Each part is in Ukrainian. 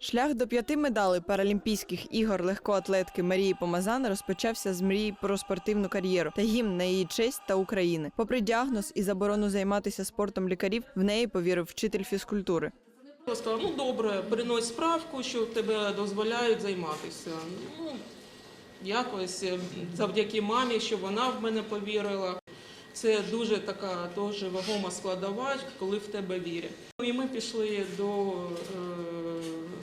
Шлях до п'яти медалей Паралімпійських ігор легкоатлетки Марії Помазан розпочався з мрії про спортивну кар'єру та гімн на її честь та України. Попри діагноз і заборону займатися спортом лікарів, в неї повірив вчитель фізкультури. Я ну добре, принось справку, що тебе дозволяють займатися. Ну, якось е, завдяки мамі, що вона в мене повірила. Це дуже така дуже вагома складова, коли в тебе вірять. І ми пішли до е,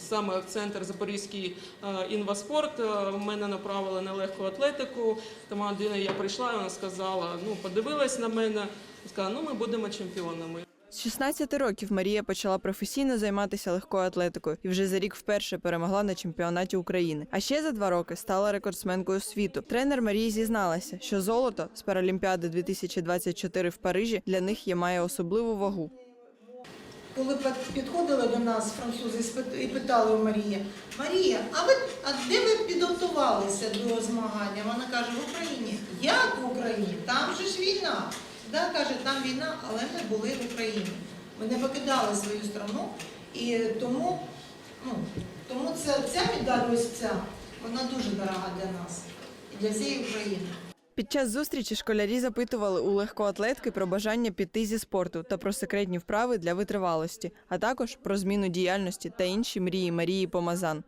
саме в центр Запорізький е, інваспорт. Е, Мене направили на легку атлетику. Там я прийшла, вона сказала, ну подивилась на мене, сказала, ну ми будемо чемпіонами. З 16 років Марія почала професійно займатися легкою атлетикою і вже за рік вперше перемогла на чемпіонаті України. А ще за два роки стала рекордсменкою світу. Тренер Марії зізналася, що золото з Паралімпіади 2024 в Парижі для них є має особливу вагу. Коли підходили до нас французи і питали у Марії, Марія, а ви а де ви підготувалися до змагання? Вона каже, в Україні. Як в Україні? Там же ж війна. Да, каже, там війна, але ми були в Україні. Ми не покидали свою страну. І тому, ну, тому це, ця медаль ось ця, вона дуже дорога для нас і для всієї України. Під час зустрічі школярі запитували у легкоатлетки про бажання піти зі спорту та про секретні вправи для витривалості, а також про зміну діяльності та інші мрії Марії Помазан.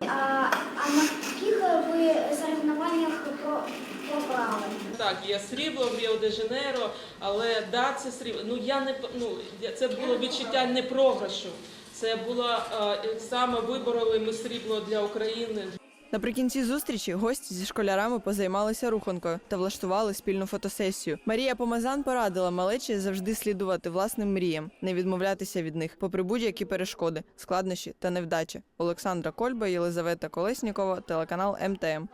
А, а на яких ви соревнованнях про. Так, є срібло в Ріо де Жанейро, але да, це срібло. Ну я не ну я- це було відчуття не програшу. Це було е, саме вибороли ми срібло для України. Наприкінці зустрічі гості зі школярами позаймалися руханкою та влаштували спільну фотосесію. Марія Помазан порадила малечі завжди слідувати власним мріям, не відмовлятися від них, попри будь-які перешкоди, складнощі та невдачі. Олександра Кольба, Єлизавета Колеснікова, телеканал МТМ.